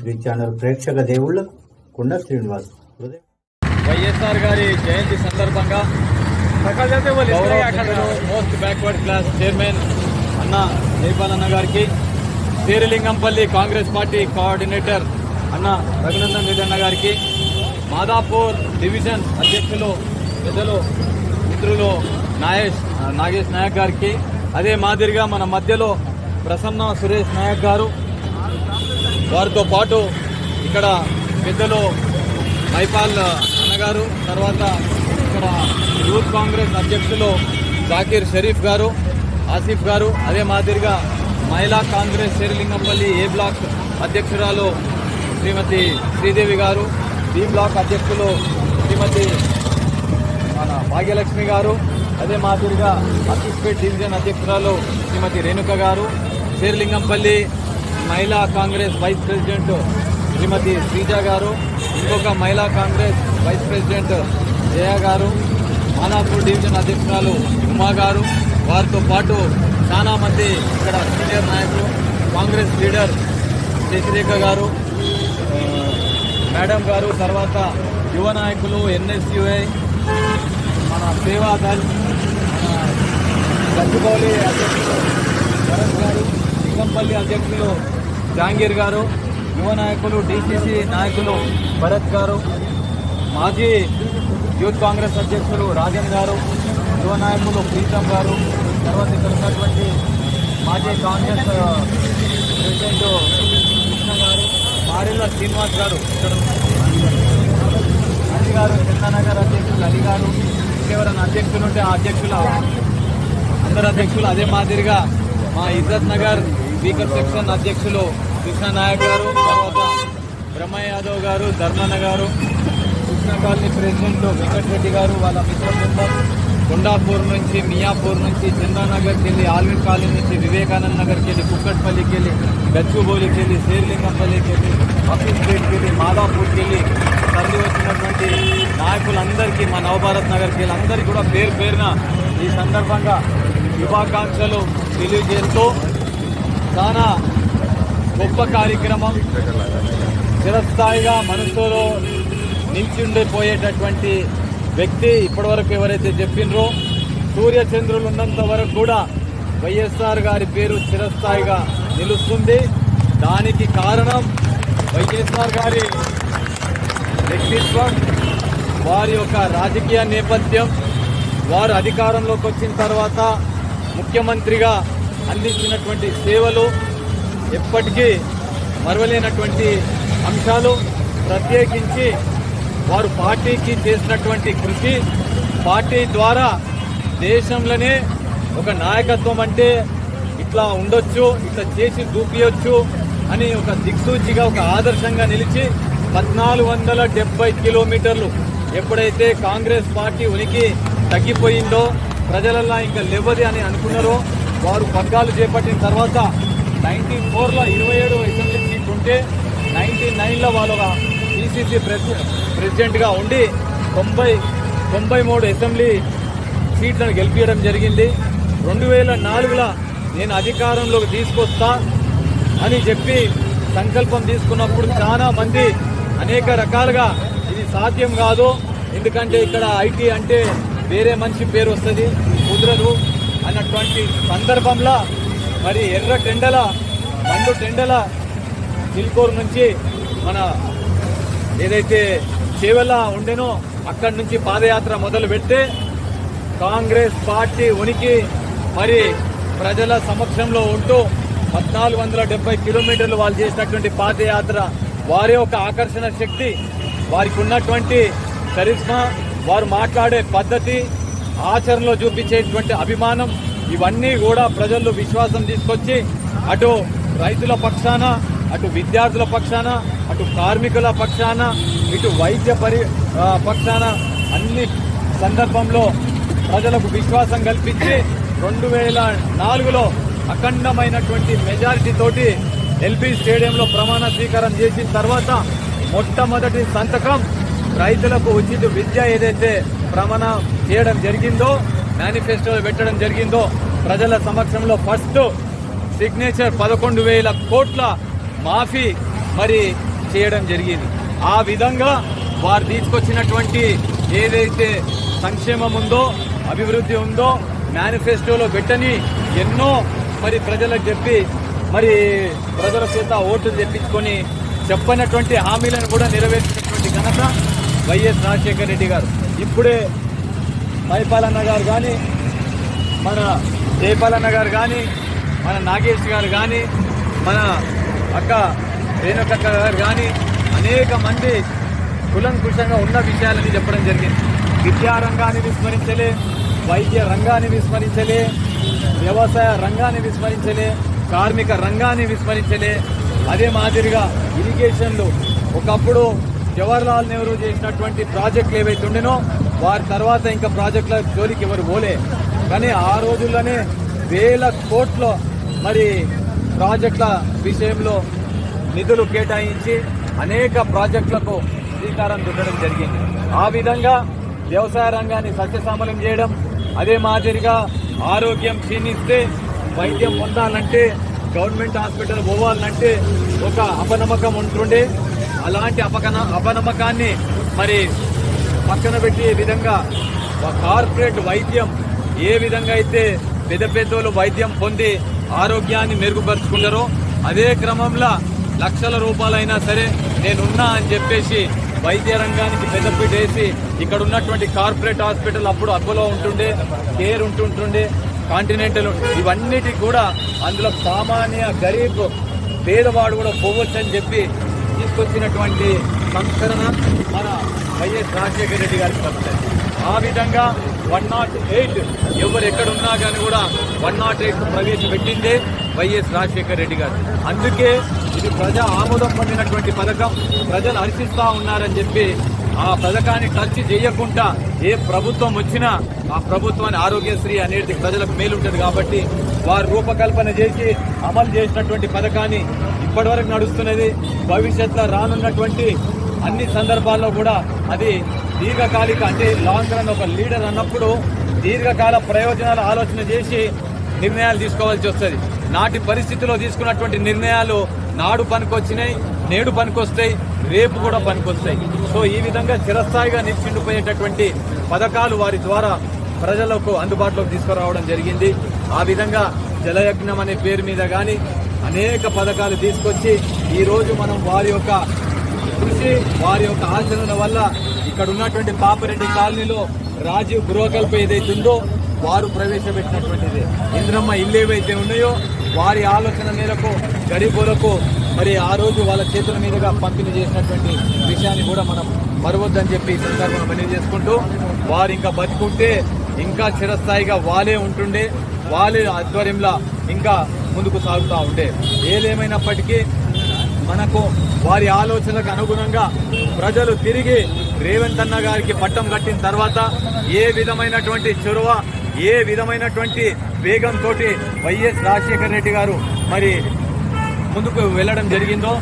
Three channel ప్రేక్షక దేవుళ్ళకు కుండ శ్రీనివాస్ వైఎస్ఆర్ గారి జయంతి సందర్భంగా మోస్ట్ బ్యాక్వర్డ్ క్లాస్ చైర్మన్ అన్న జైపాల్ గారికి శ్రీలింగంపల్లి కాంగ్రెస్ పార్టీ కోఆర్డినేటర్ అన్న రఘునందన్ రెడ్డి అన్న గారికి మాదాపూర్ డివిజన్ అధ్యక్షులు పెద్దలు మిత్రులు నాగేష్ నాగేష్ నాయక్ గారికి అదే మాదిరిగా మన మధ్యలో ప్రసన్న సురేష్ నాయక్ గారు వారితో పాటు ఇక్కడ పెద్దలు మైపాల్ అన్నగారు తర్వాత ఇక్కడ యూత్ కాంగ్రెస్ అధ్యక్షులు జాకీర్ షరీఫ్ గారు ఆసిఫ్ గారు అదే మాదిరిగా మహిళా కాంగ్రెస్ శ్రీలింగంపల్లి ఏ బ్లాక్ అధ్యక్షురాలు శ్రీమతి శ్రీదేవి గారు బి బ్లాక్ అధ్యక్షులు శ్రీమతి మన భాగ్యలక్ష్మి గారు అదే మాదిరిగా అసిస్పేట్ డివిజన్ అధ్యక్షురాలు శ్రీమతి రేణుక గారు Serilingampally Mahila Congress vice president Shrimati Sreeja గారు ఇంకొక మహిళా కాంగ్రెస్ వైస్ ప్రెసిడెంట్ జయ గారు మానాపూర్ డివిజన్ అధ్యక్షురాలు ఉమా గారు వారితో పాటు చాలా మంది ఇక్కడ సీనియర్ నాయకులు కాంగ్రెస్ లీడర్ శశిరేఖ గారు మేడం గారు తర్వాత యువ నాయకులు ఎన్ఎస్యుఐ మన సేవాదల్ మన గచ్చిబౌలి అధ్యక్షులు శరత్ గారు లింగంపల్లి అధ్యక్షులు జహాంగీర్ గారు యువ నాయకులు డిసిసి నాయకులు భరత్ గారు మాజీ యూత్ కాంగ్రెస్ అధ్యక్షులు రాజన్ గారు యువ నాయకులు ప్రీతం గారు తర్వాత ఇక్కడ ఉన్నటువంటి మాజీ కాంగ్రెస్ ప్రెసిడెంట్ కృష్ణ గారు మారిల్ల శ్రీనివాస్ గారు ఇక్కడ అలీ గారు చందానగర్ అధ్యక్షులు అలీ గారు ఇంకెవరైనా అధ్యక్షులు ఉంటే ఆ అధ్యక్షుల అందరు అధ్యక్షులు అదే మాదిరిగా మా ఇజ్జత్ నగర్ స్పీకర్ సెక్షన్ అధ్యక్షులు కృష్ణానాయక్ గారు తర్వాత బ్రహ్మ యాదవ్ గారు ధర్మన్న గారు కృష్ణ కాలనీ ప్రెసిడెంట్ వెంకటరెడ్డి గారు వాళ్ళ మిత్ర బృందం కొండాపూర్ నుంచి మియాపూర్ నుంచి చందానగర్కి వెళ్ళి ఆల్విన్ కాలనీ నుంచి వివేకానంద నగర్కి వెళ్ళి కుక్కట్పల్లికి వెళ్ళి గచ్చుబోలికి వెళ్ళి శేర్లింగంపల్లికి వెళ్ళి ఆఫీస్పేట్కి వెళ్ళి మాదాపూర్కి వెళ్ళి తరలి వచ్చినటువంటి నాయకులందరికీ మా నవభారత్ నగర్కి వెళ్ళి అందరికీ కూడా పేరు పేరున ఈ సందర్భంగా శుభాకాంక్షలు తెలియజేస్తూ చాలా గొప్ప కార్యక్రమం. చిరస్థాయిగా మనసులో నిల్చుండిపోయేటటువంటి వ్యక్తి ఇప్పటివరకు ఎవరైతే చెప్పినరో సూర్యచంద్రులు ఉన్నంత వరకు కూడా వైఎస్ఆర్ గారి పేరు చిరస్థాయిగా నిలుస్తుంది. దానికి కారణం వైఎస్ఆర్ గారి వ్యక్తిత్వం వారి యొక్క రాజకీయ నేపథ్యం వారు అధికారంలోకి వచ్చిన తర్వాత ముఖ్యమంత్రిగా అందించినటువంటి సేవలు ఎప్పటికీ మరవలేనటువంటి అంశాలు ప్రత్యేకించి వారు పార్టీకి చేసినటువంటి కృషి పార్టీ ద్వారా దేశంలోనే ఒక నాయకత్వం అంటే ఇట్లా ఉండొచ్చు ఇట్లా చేసి దూపియొచ్చు అని ఒక దిక్సూచిగా ఒక ఆదర్శంగా నిలిచి పద్నాలుగు వందల డెబ్బై కిలోమీటర్లు ఎప్పుడైతే కాంగ్రెస్ పార్టీ ఉనికి తగ్గిపోయిందో ప్రజలల్లా ఇంకా లేవది అని అనుకున్నారో వారు పగ్గాలు చేపట్టిన తర్వాత నైన్టీ ఫోర్లో ఇరవై ఏడు అసెంబ్లీ సీట్ ఉంటే నైన్టీ నైన్లో వాళ్ళు ఒక పిసిసి ప్రెసిడెంట్గా ఉండి తొంభై తొంభై మూడు అసెంబ్లీ సీట్లను గెలిపించడం జరిగింది. రెండు వేల నాలుగులో నేను అధికారంలోకి తీసుకొస్తా అని చెప్పి సంకల్పం తీసుకున్నప్పుడు చాలా మంది అనేక రకాలుగా ఇది సాధ్యం కాదు. ఎందుకంటే ఇక్కడ ఐటీ అంటే వేరే మనిషి పేరు వస్తుంది. కుదరదు. అన్నటువంటి సందర్భంలో మరి ఎర్ర టెండల మండు టెండల చిల్కూరు నుంచి మన ఏదైతే చేవెల ఉండెనో అక్కడి నుంచి పాదయాత్ర మొదలు పెడితే కాంగ్రెస్ పార్టీ ఉనికి మరి ప్రజల సమక్షంలో ఉంటూ పద్నాలుగు వందల డెబ్బై కిలోమీటర్లు వాళ్ళు చేసినటువంటి పాదయాత్ర వారి యొక్క ఆకర్షణ శక్తి వారికి ఉన్నటువంటి కరిష్మా వారు మాట్లాడే పద్ధతి ఆచరణలో చూపించేటువంటి అభిమానం ఇవన్నీ కూడా ప్రజల్లో విశ్వాసం తీసుకొచ్చి అటు రైతుల పక్షాన అటు విద్యార్థుల పక్షాన అటు కార్మికుల పక్షాన ఇటు వైద్య పరి పక్షాన అన్ని సందర్భంలో ప్రజలకు విశ్వాసం కల్పించి రెండు వేల నాలుగులో అఖండమైనటువంటి మెజారిటీ తోటి ఎల్బీ స్టేడియంలో ప్రమాణ స్వీకారం చేసిన తర్వాత మొట్టమొదటి సంతకం రైతులకు ఉచిత విద్య ఏదైతే ప్రమాణ చేయడం జరిగిందో మేనిఫెస్టోలో పెట్టడం జరిగిందో ప్రజల సమక్షంలో ఫస్ట్ సిగ్నేచర్ పదకొండు వేల కోట్ల మాఫీ మరి చేయడం జరిగింది. ఆ విధంగా వారు తీసుకొచ్చినటువంటి ఏదైతే సంక్షేమం ఉందో అభివృద్ధి ఉందో మేనిఫెస్టోలో పెట్టని ఎన్నో మరి ప్రజలకు చెప్పి మరి ప్రజల చేత ఓట్లు తెప్పించుకొని చెప్పనటువంటి హామీలను కూడా నెరవేర్చినటువంటి ఘనత వైఎస్ రాజశేఖర రెడ్డి గారు. ఇప్పుడే పైపాలన్న గారు కానీ మన జయపాలన్న గారు కానీ మన నాగేష్ గారు కానీ మన అక్క రేణుకక్క గారు కానీ అనేక మంది కులంకుశంగా ఉన్న విషయాలని చెప్పడం జరిగింది. విద్యా రంగాన్ని విస్మరించలే వైద్య రంగాన్ని విస్మరించలే వ్యవసాయ రంగాన్ని విస్మరించలే కార్మిక రంగాన్ని విస్మరించలే. అదే మాదిరిగా ఇరిగేషన్లు ఒకప్పుడు జవహర్లాల్ నెహ్రూ చేసినటువంటి ప్రాజెక్టులు ఏవైతే ఉండేనో వారి తర్వాత ఇంకా ప్రాజెక్టుల జోలికి ఎవరు పోలే. కానీ ఆ రోజుల్లోనే వేల కోట్ల మరి ప్రాజెక్టుల విషయంలో నిధులు కేటాయించి అనేక ప్రాజెక్టులకు శ్రీకారం చుట్టడం జరిగింది. ఆ విధంగా వ్యవసాయ రంగాన్ని సత్యసమలం చేయడం అదే మాదిరిగా ఆరోగ్యం క్షీణిస్తే వైద్యం పొందాలంటే గవర్నమెంట్ హాస్పిటల్ పోవాలంటే ఒక అపనమ్మకం ఉంటుండే. అలాంటి అపకన అపనమ్మకాన్ని మరి పక్కన పెట్టే విధంగా ఒక కార్పొరేట్ వైద్యం ఏ విధంగా అయితే పెద్ద పెద్దోళ్ళు వైద్యం పొంది ఆరోగ్యాన్ని మెరుగుపరుచుకున్నారో అదే క్రమంలో లక్షల రూపాయలైనా సరే నేనున్నా అని చెప్పేసి వైద్య రంగానికి పెద్దపీట వేసి ఇక్కడ ఉన్నటువంటి కార్పొరేట్ హాస్పిటల్ అప్పుడు అప్పులో ఉంటుండే కేర్ ఉంటుంటుండే కాంటినెంటల్ ఇవన్నిటికి కూడా అందులో సామాన్య గరీబ్ పేదవాడు కూడా పోవచ్చు అని చెప్పి తీసుకొచ్చినటువంటి సంస్కరణ మన వైఎస్ రాజశేఖర రెడ్డి గారికి వస్తుంది ఆ విధంగా వన్ నాట్ ఎయిట్ ఎవరు ఎక్కడున్నా కానీ కూడా వన్ నాట్ ఎయిట్ ప్రవేశపెట్టిందే వైఎస్ రాజశేఖర రెడ్డి గారు. అందుకే ఇది ప్రజా ఆమోదం పొందినటువంటి పథకం. ప్రజలు హర్షిస్తూ ఉన్నారని చెప్పి ఆ పథకాన్ని టచ్ చేయకుండా ఏ ప్రభుత్వం వచ్చినా ఆ ప్రభుత్వాన్ని ఆరోగ్యశ్రీ అనేది ప్రజలకు మేలుంటది కాబట్టి వారు రూపకల్పన చేసి అమలు చేసినటువంటి పథకాన్ని ఇప్పటివరకు నడుస్తున్నది. భవిష్యత్తులో రానున్నటువంటి అన్ని సందర్భాల్లో కూడా అది దీర్ఘకాలిక అంటే లాంగ్ రన్ ఒక లీడర్ అన్నప్పుడు దీర్ఘకాల ప్రయోజనాలు ఆలోచన చేసి నిర్ణయాలు తీసుకోవాల్సి వస్తుంది. నాటి పరిస్థితిలో తీసుకున్నటువంటి నిర్ణయాలు నాడు పనికొచ్చినాయి నేడు పనికొస్తాయి. రేపు కూడా పనికొస్తాయి. సో ఈ విధంగా చిరస్థాయిగా నిలిచిండిపోయేటటువంటి పథకాలు వారి ద్వారా ప్రజలకు అందుబాటులోకి తీసుకురావడం జరిగింది. ఆ విధంగా జలయజ్ఞం అనే పేరు మీద కానీ అనేక పథకాలు తీసుకొచ్చి ఈరోజు మనం వారి యొక్క కృషి వారి యొక్క ఆచరణ వల్ల ఇక్కడ ఉన్నటువంటి పాపిరెడ్డి కాలనీలో రాజీవ్ గృహకల్ప ఏదైతే ఉందో వారు ప్రవేశపెట్టినటువంటిది. ఇంద్రమ్మ ఇల్లు ఏవైతే ఉన్నాయో వారి ఆలోచన మేరకు గరీబులకు మరి ఆ రోజు వాళ్ళ చేతుల మీదుగా పంపిణీ చేసినటువంటి విషయాన్ని కూడా మనం మరవద్దని చెప్పి ఈ సందర్భంగా తెలియజేసుకుంటూ వారు ఇంకా బతుకుంటే ఇంకా చిరస్థాయిగా వాళ్ళే ఉంటుండే వాళ్ళే ఆధ్వర్యంలో ఇంకా ముందుకు సాగుతూ ఉండే. ఏదేమైనప్పటికీ మనకు వారి ఆలోచనలకు అనుగుణంగా ప్రజలు తిరిగి రేవంత్ అన్న గారికి పట్టం కట్టిన తర్వాత ఏ విధమైనటువంటి చొరవ ఏ విధమైనటువంటి వేగంతో వైఎస్ రాజశేఖర రెడ్డి గారు మరి ముందుకు వెళ్ళడం జరిగిందో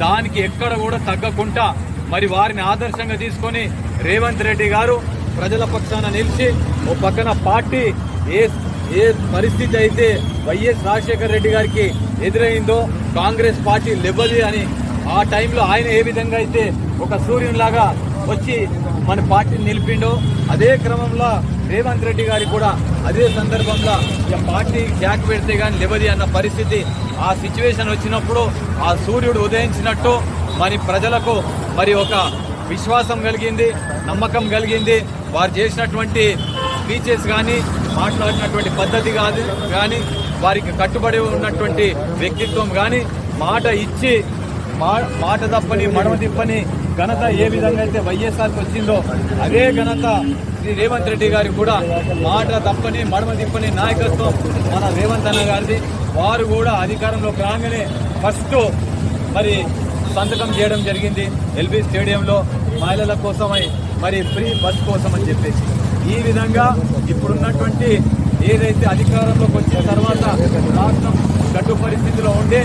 దానికి ఎక్కడ కూడా తగ్గకుండా మరి వారిని ఆదర్శంగా తీసుకొని రేవంత్ రెడ్డి గారు ప్రజల పక్షాన నిలిచి ఓ పక్కన పార్టీ ఏ ఏ పరిస్థితి అయితే వైఎస్ రాజశేఖర రెడ్డి గారికి ఎదురైందో కాంగ్రెస్ పార్టీ లెవ్వది అని ఆ టైంలో ఆయన ఏ విధంగా అయితే ఒక సూర్యునిలాగా వచ్చి మన పార్టీని నిలిపిండో. అదే క్రమంలో రేవంత్ రెడ్డి గారి కూడా అదే సందర్భంలో పార్టీ జాక్ పెడితే కానీ లేవది అన్న పరిస్థితి ఆ సిచ్యువేషన్ వచ్చినప్పుడు ఆ సూర్యుడు ఉదయించినట్టు మరి ప్రజలకు మరి ఒక విశ్వాసం కలిగింది నమ్మకం కలిగింది. వారు చేసినటువంటి స్పీచెస్ కానీ మాట్లాడినటువంటి పద్ధతి కాదు కానీ వారికి కట్టుబడి ఉన్నటువంటి వ్యక్తిత్వం కానీ మాట ఇచ్చి మా మాట తప్పని మడమ తిప్పని ఘనత ఏ విధంగా అయితే వైఎస్ఆర్కి వచ్చిందో అదే ఘనత శ్రీ రేవంత్ రెడ్డి గారికి కూడా మాట తప్పని మడమ తిప్పని నాయకత్వం మన రేవంత్ అన్న గారిది. వారు కూడా అధికారంలోకి రాగానే ఫస్ట్ మరి సంతకం చేయడం జరిగింది. ఎల్బీ స్టేడియంలో మహిళల కోసమై మరి ఫ్రీ బస్ కోసం అని చెప్పేసి. ఈ విధంగా ఇప్పుడున్నటువంటి ఏదైతే అధికారంలోకి వచ్చిన తర్వాత రాష్ట్రం గడ్డు పరిస్థితిలో ఉండే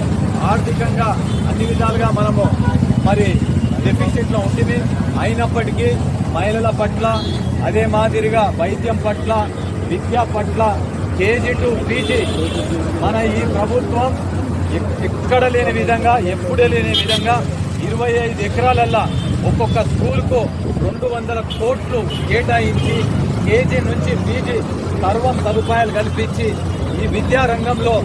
ఆర్థికంగా అన్ని విధాలుగా మనము మరి డెఫిసిట్లో ఉంటుంది. అయినప్పటికీ మహిళల పట్ల అదే మాదిరిగా వైద్యం పట్ల విద్య పట్ల కేజీ టు పీజీ మన ఈ ప్రభుత్వం ఎక్కడ లేని విధంగా ఎప్పుడే లేని విధంగా ఇరవై ఐదు ఎకరాలల్లా ఒక్కొక్క స్కూల్కు రెండు వందల కోట్లు కేటాయించి కేజీ నుంచి పీజీ సర్వం సదుపాయాలు కల్పించి ఈ విద్యారంగంలో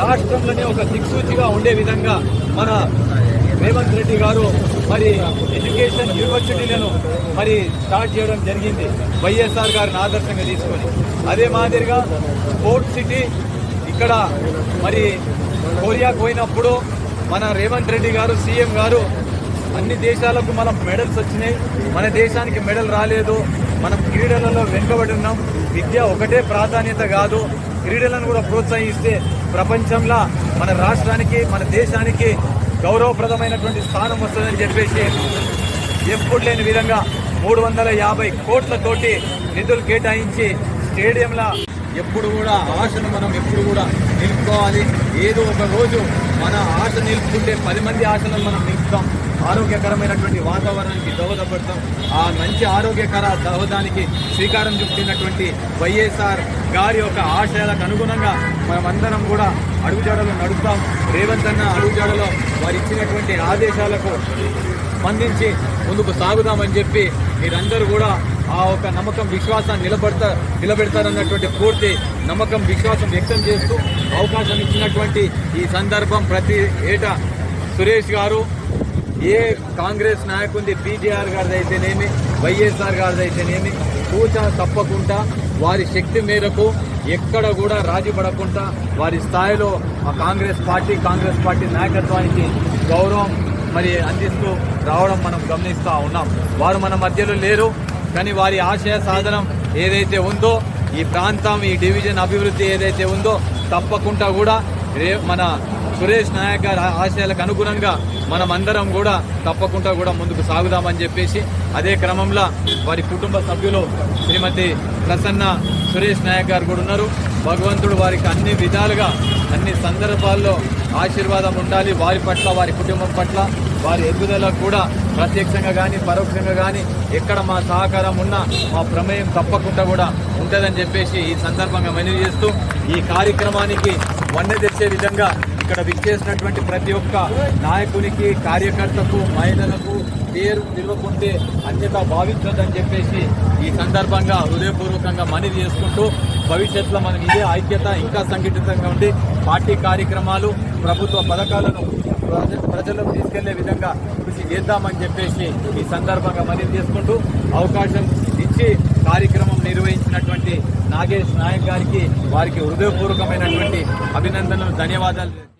రాష్ట్రంలోనే ఒక దిక్సూచిగా ఉండే విధంగా మన రేవంత్ రెడ్డి గారు మరి ఎడ్యుకేషన్ యూనివర్సిటీలను మరి స్టార్ట్ చేయడం జరిగింది. వైఎస్ఆర్ గారిని ఆదర్శంగా తీసుకొని. అదే మాదిరిగా స్పోర్ట్స్ సిటీ ఇక్కడ మరి కొరియాకు పోయినప్పుడు మన రేవంత్ రెడ్డి గారు సీఎం గారు అన్ని దేశాలకు మనం మెడల్స్ వచ్చినాయి. మన దేశానికి మెడల్ రాలేదు. మనం క్రీడలలో వెనుకబడి ఉన్నాం. విద్య ఒకటే ప్రాధాన్యత కాదు. క్రీడలను కూడా ప్రోత్సహిస్తే ప్రపంచంలో మన రాష్ట్రానికి మన దేశానికి గౌరవప్రదమైనటువంటి స్థానం వస్తుందని చెప్పేసి ఎప్పుడు లేని విధంగా మూడు వందల యాభై కోట్లతోటి నిధులు కేటాయించి స్టేడియంల ఎప్పుడు కూడా ఆశను మనం ఎప్పుడు కూడా నిలుపుకోవాలి. ఏదో ఒక రోజు మన ఆశ నిలుపుకుంటే పది మంది ఆశలను మనం నిలుపుతాం. ఆరోగ్యకరమైనటువంటి వాతావరణానికి దోహదపడతాం. ఆ మంచి ఆరోగ్యకర దోహదానికి శ్రీకారం చుట్టినటువంటి వైఎస్ఆర్ గారి యొక్క ఆశయాలకు అనుగుణంగా మనమందరం కూడా అడుగుజాడలో నడుపుతాం. రేవంత్ అన్న అడుగుజాడలో వారు ఇచ్చినటువంటి ఆదేశాలకు స్పందించి ముందుకు సాగుదామని చెప్పి మీరందరూ కూడా ఆ ఒక నమ్మకం విశ్వాసాన్ని నిలబడతా నిలబెడతారన్నటువంటి పూర్తి నమ్మకం విశ్వాసం వ్యక్తం చేస్తూ అవకాశం ఇచ్చినటువంటి ఈ సందర్భం ప్రతి ఏటా సురేష్ గారు ఏ కాంగ్రెస్ నాయకుంది పీజీఆర్ గారిది అయితేనేమి వైఎస్ఆర్ గారిది అయితేనేమి కూచ తప్పకుండా వారి శక్తి మేరకు ఎక్కడ కూడా రాజీ పడకుండా వారి స్థాయిలో ఆ కాంగ్రెస్ పార్టీ కాంగ్రెస్ పార్టీ నాయకత్వానికి గౌరవం మరి అందిస్తూ రావడం మనం గమనిస్తూ ఉన్నాం. వారు మన మధ్యలో లేరు కానీ వారి ఆశయ సాధనం ఏదైతే ఉందో ఈ ప్రాంతం ఈ డివిజన్ అభివృద్ధి ఏదైతే ఉందో తప్పకుండా కూడా మన సురేష్ నాయక్ గారి ఆశయాలకు అనుగుణంగా మనం అందరం కూడా తప్పకుండా కూడా ముందుకు సాగుదామని చెప్పేసి అదే క్రమంలో వారి కుటుంబ సభ్యులు శ్రీమతి ప్రసన్న సురేష్ నాయక్ గారు కూడా ఉన్నారు. భగవంతుడు వారికి అన్ని విధాలుగా అన్ని సందర్భాల్లో ఆశీర్వాదం ఉండాలి. వారి పట్ల వారి కుటుంబం పట్ల వారి ఎదుగుదలకు కూడా ప్రత్యక్షంగా కానీ పరోక్షంగా కానీ ఎక్కడ మా సహకారం ఉన్నా మా ప్రమేయం తప్పకుండా కూడా ఉంటుందని చెప్పేసి ఈ సందర్భంగా మనవి చేస్తూ ఈ కార్యక్రమానికి వన్నె తెచ్చే విధంగా ఇక్కడ విచ్చేసినటువంటి ప్రతి ఒక్క నాయకునికి కార్యకర్తకు మహిళలకు పేరు నిలవకుంటే అన్యత భావించదని చెప్పేసి ఈ సందర్భంగా హృదయపూర్వకంగా మనవి చేసుకుంటూ భవిష్యత్తులో మనం ఇదే ఐక్యత ఇంకా సంఘటితంగా ఉండి పార్టీ కార్యక్రమాలు ప్రభుత్వ పథకాలను ప్రజలకు తీసుకెళ్ళే విధంగా కృషి చేద్దామని చెప్పేసి ఈ సందర్భంగా మనవి చేసుకుంటూ అవకాశం ఇచ్చి కార్యక్రమం నిర్వహించినటువంటి నాగేష్ నాయక్ గారికి వారికి హృదయపూర్వకమైనటువంటి అభినందనలు ధన్యవాదాలు.